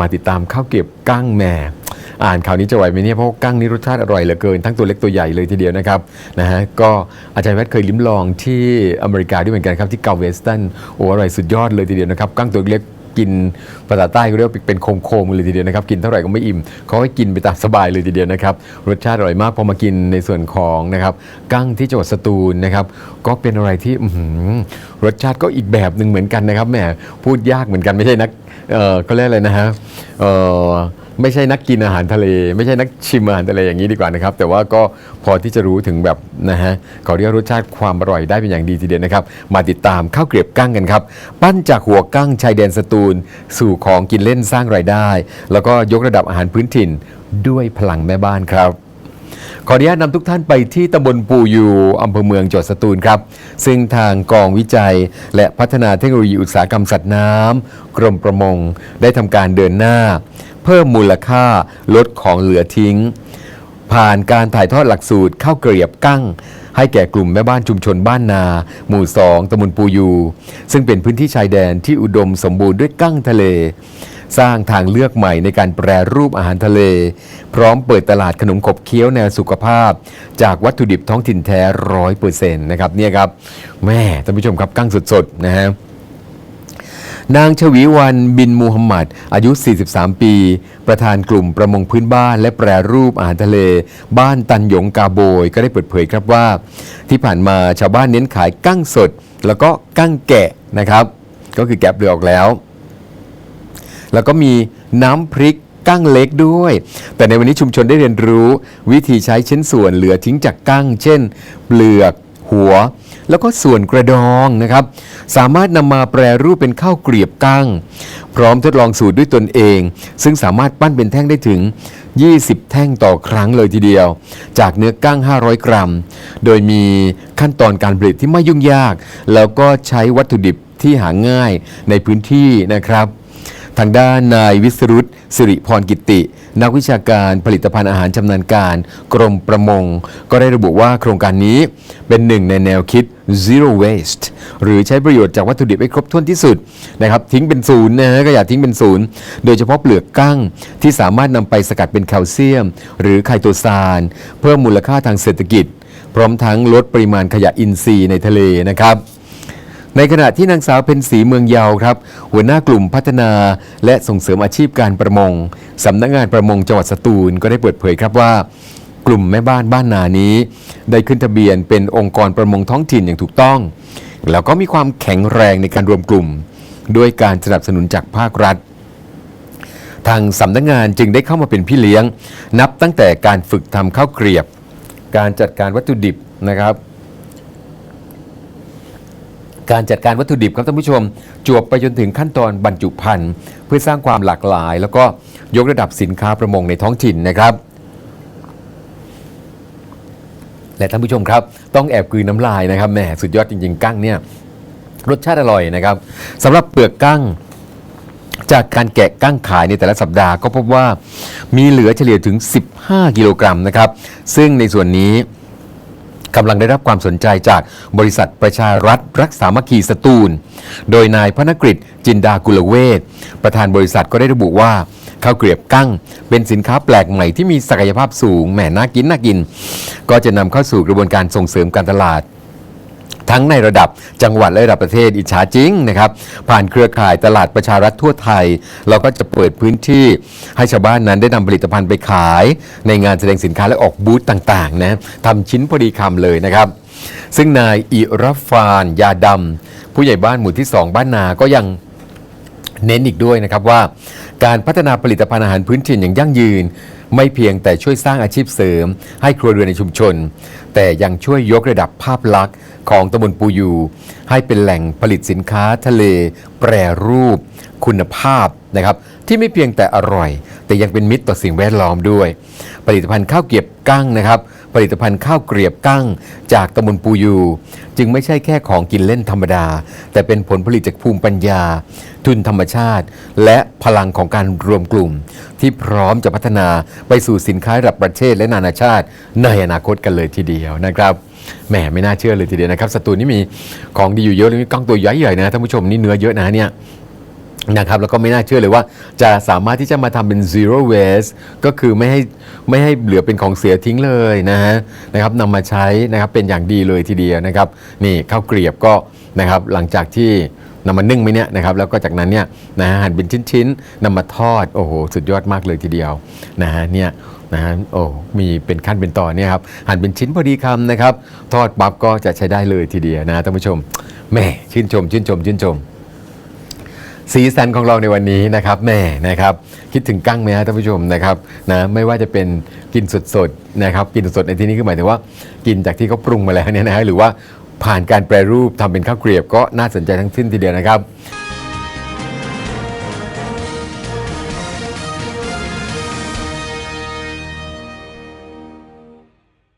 มาติดตามข้าวเก็บกั้งแม่อ่านข่าวนี้จะไหวไหมเนี่ยเพราะกั้งนี่รสชาติอร่อยเหลือเกินทั้งตัวเล็กตัวใหญ่เลยทีเดียวนะครับนะฮะก็อาจารย์แวดเคยลิ้มลองที่อเมริกาด้วยเหมือนกันครับที่เกาเวสตันโอ้อร่อยสุดยอดเลยทีเดียวนะครับกั้งตัวเล็ก กินภาษาใต้เขาเรียกว่าเป็นโคมๆเลยทีเดียวนะครับ กินเท่าไหร่ก็ไม่อิ่มเขาให้กินไปตามสบายเลยทีเดียวนะครับ รสชาติอร่อยมากพอมากินในส่วนของนะครับกั้งที่จังหวัดสตูลนะครับ ก็เป็นอะไรที่รสชาติก็อีกแบบหนึ่งเหมือนกันนะครับแหมพูดยากเหมือนกันไม่ใช่นักเออเขาเรียกอะไรนะฮะเออ ไม่ใช่นักกินอาหารทะเล ไม่ใช่นักชิมอาหารทะเลอย่างนี้ดีกว่านะครับ แต่ว่าก็พอที่จะรู้ถึงแบบนะฮะเขาเรียกรสชาติความอร่อยได้เป็นอย่างดีทีเดียวนะครับ มาติดตามข้าวเกรียบกั้งกันครับ ปั้นจากหัวกั้งชายแดนสตูล สู่ของกินเล่นสร้างรายได้ แล้วก็ยกระดับอาหารพื้นถิ่นด้วยพลังแม่บ้านครับขออนุญาตนำทุกท่านไปที่ตำบลปูยูอำเภอเมืองจังหวัดสตูลครับ ซึ่งทางกองวิจัย และพัฒนาเทคโนโลยีอุตสาหกรรมสัตว์น้ำกรมประมง ได้ทำการเดินหน้า เพิ่มมูลค่าลดของเหลือทิ้ง ผ่านการถ่ายทอดหลักสูตรข้าวเกรียบกั้ง ให้แก่กลุ่มแม่บ้านชุมชนบ้านนา หมู่2ตำบลปูยู ซึ่งเป็นพื้นที่ชายแดนที่อุดมสมบูรณ์ด้วยกั้งทะเล สร้างทางเลือกใหม่ในการแปรรูปอาหารทะเล พร้อมเปิดตลาดขนมขบเคี้ยวแนวสุขภาพ จากวัตถุดิบท้องถิ่นแท้ร้อยเปอร์เซ็นต์นะครับเนี่ยครับแม่ท่านผู้ชมครับกั้งสดๆนะฮะ นางชวีวันบินมูฮัมหมัด อายุ 43 ปี ประธานกลุ่มประมงพื้นบ้าน และแปรรูปอาหารทะเล บ้านตันหยงกาโบย ก็ได้เปิดเผยครับว่า ที่ผ่านมาชาวบ้านเน้นขายกั้งสด แล้วก็กั้งแกะนะครับ ก็คือแกะเปลือกออกแล้ว แล้วก็มีน้ำพริกกั้งเล็กด้วย แต่ในวันนี้ชุมชนได้เรียนรู้ วิธีใช้ชิ้นส่วนเหลือทิ้งจากกั้ง เช่น เปลือก หัว แล้วก็ส่วนกระดองนะครับ สามารถนำมาแปรรูปเป็นข้าวเกรียบกั้ง พร้อมทดลองสูตรด้วยตนเอง ซึ่งสามารถปั้นเป็นแท่งได้ถึง 20 แท่งต่อครั้งเลยทีเดียว จากเนื้อกั้ง 500 กรัม โดยมีขั้นตอนการผลิตที่ไม่ยุ่งยาก แล้วก็ใช้วัตถุดิบที่หาง่ายในพื้นที่นะครับ ทางด้านนายวิสรุตสิริพรกิติ นักวิชาการผลิตภัณฑ์อาหารชำนาญการ กรมประมง ก็ได้ระบุว่าโครงการนี้เป็นหนึ่งในแนวคิด zero waste หรือใช้ประโยชน์จากวัตถุดิบให้ครบถ้วนที่สุดนะครับทิ้งเป็นศูนย์นะฮะก็อย่าทิ้งเป็นศูนย์โดยเฉพาะเปลือกกั้งที่สามารถนำไปสกัดเป็นแคลเซียม หรือไคโตซาน เพิ่มมูลค่าทางเศรษฐกิจ พร้อมทั้งลดปริมาณขยะอินทรีย์ในทะเลนะครับ ในขณะที่นางสาวเพ็ญศรีเมืองยาวครับ หัวหน้ากลุ่มพัฒนาและส่งเสริมอาชีพการประมงสำนักงานประมงจังหวัดสตูลก็ได้เปิดเผยครับว่ากลุ่มแม่บ้านบ้านนานี้ ได้ขึ้นทะเบียนเป็นองค์กรประมงท้องถิ่นอย่างถูกต้อง แล้วก็มีความแข็งแรงในการรวมกลุ่ม ด้วยการสนับสนุนจากภาครัฐ ทางสำนักงานจึงได้เข้ามาเป็นพี่เลี้ยง นับตั้งแต่การฝึกทำข้าวเกรียบ การจัดการวัตถุดิบนะครับ การจัดการวัตถุดิบครับท่านผู้ชม จวบไปจนถึงขั้นตอนบรรจุภัณฑ์เพื่อสร้างความหลากหลาย แล้วก็ยกระดับสินค้าประมงในท้องถิ่นนะครับ และท่านผู้ชมครับ ต้องแอบกลืนน้ำลายนะครับแหมสุดยอดจริง ๆ กั้งเนี่ยรสชาติอร่อยนะครับสำหรับเปลือกกั้งจากการแกะกั้งขายในแต่ละสัปดาห์ก็พบว่ามีเหลือเฉลี่ยถึง 15 กิโลกรัมนะครับ ซึ่งในส่วนนี้ กำลังได้รับความสนใจจากบริษัทประชารัฐรักษามัคคีสตูล โดยนายพนกฤษจินดากุลเวศประธานบริษัทก็ได้ระบุว่าข้าวเกรียบกั้ง เป็นสินค้าแปลกใหม่ที่มีศักยภาพสูงแหมน่ากินน่ากิน ก็จะนำเข้าสู่กระบวนการส่งเสริมการตลาด ทั้งในระดับจังหวัดและระดับประเทศอิจฉาจริงนะครับ ผ่านเครือข่ายตลาดประชารัฐทั่วไทย เราก็จะเปิดพื้นที่ให้ชาวบ้านนั้นได้นำผลิตภัณฑ์ไปขาย ในงานแสดงสินค้าและออกบูธต่างๆนะทำชิ้นพอดีคำเลยนะครับซึ่งนายอิรฟานยาดำผู้ใหญ่บ้านหมู่ที่ 2 บ้านนาก็ยังเน้นอีกด้วยนะครับว่า การพัฒนาผลิตภัณฑ์อาหารพื้นถิ่นอย่างยั่งยืน ไม่เพียงแต่ช่วยสร้างอาชีพเสริม ให้ครัวเรือนในชุมชน แต่ยังช่วยยกระดับภาพลักษณ์ของตำบลปูยู ให้เป็นแหล่งผลิตสินค้าทะเล แปรรูป คุณภาพนะครับที่ไม่เพียงแต่อร่อย แต่ยังเป็นมิตรต่อสิ่งแวดล้อมด้วย ผลิตภัณฑ์ข้าวเกรียบกั้งนะครับ ผลิตภัณฑ์ข้าวเกรียบกั้ง จากตำบลปูยู จึงไม่ใช่แค่ของกินเล่นธรรมดา แต่เป็นผลผลิตจากภูมิปัญญา ทุนธรรมชาติ และพลังของการรวมกลุ่ม ที่พร้อมจะพัฒนาไปสู่สินค้าระดับประเทศและนานาชาติ ในอนาคตกันเลยทีเดียวนะครับแหมไม่น่าเชื่อเลยทีเดียวนะครับสตูลนี่มีของดีอยู่เยอะเลยมีกั้งตัวใหญ่ๆนะท่านผู้ชมนี่เนื้อเยอะนะเนี่ย นะครับแล้วก็ไม่น่าเชื่อเลยว่าจะสามารถที่จะมาทำเป็น zero waste ก็คือไม่ให้ไม่ให้เหลือเป็นของเสียทิ้งเลยนะฮะนะครับนำมาใช้นะครับเป็นอย่างดีเลยทีเดียวนะครับ นี่ข้าวเกรียบก็นะครับหลังจากที่นำมานึ่งไหมเนี่ยนะครับแล้วก็จากนั้นเนี่ยนะฮะหั่นเป็นชิ้นๆนำมาทอดโอ้โหสุดยอดมากเลยทีเดียวนะฮะเนี่ยนะฮะโอ้มีเป็นขั้นเป็นตอนเนี่ยครับหั่นเป็นชิ้นพอดีคำนะครับ ทอดปั๊บก็จะใช้ได้เลยทีเดียวนะท่านผู้ชมแหม่ชื่นชมชื่นชมชื่นชม สีสันของเราในวันนี้นะครับแม่นะครับคิดถึงกั้งไหมฮะท่านผู้ชมนะครับนะไม่ว่าจะเป็นกินสดๆนะครับกินสดๆในที่นี้คือหมายถึงว่ากินจากที่เขาปรุงมาแล้วเนี่ยนะฮะหรือว่าผ่านการแปรรูปทำเป็นข้าวเกรียบก็น่าสนใจทั้งสิ้นทีเดียวนะครับ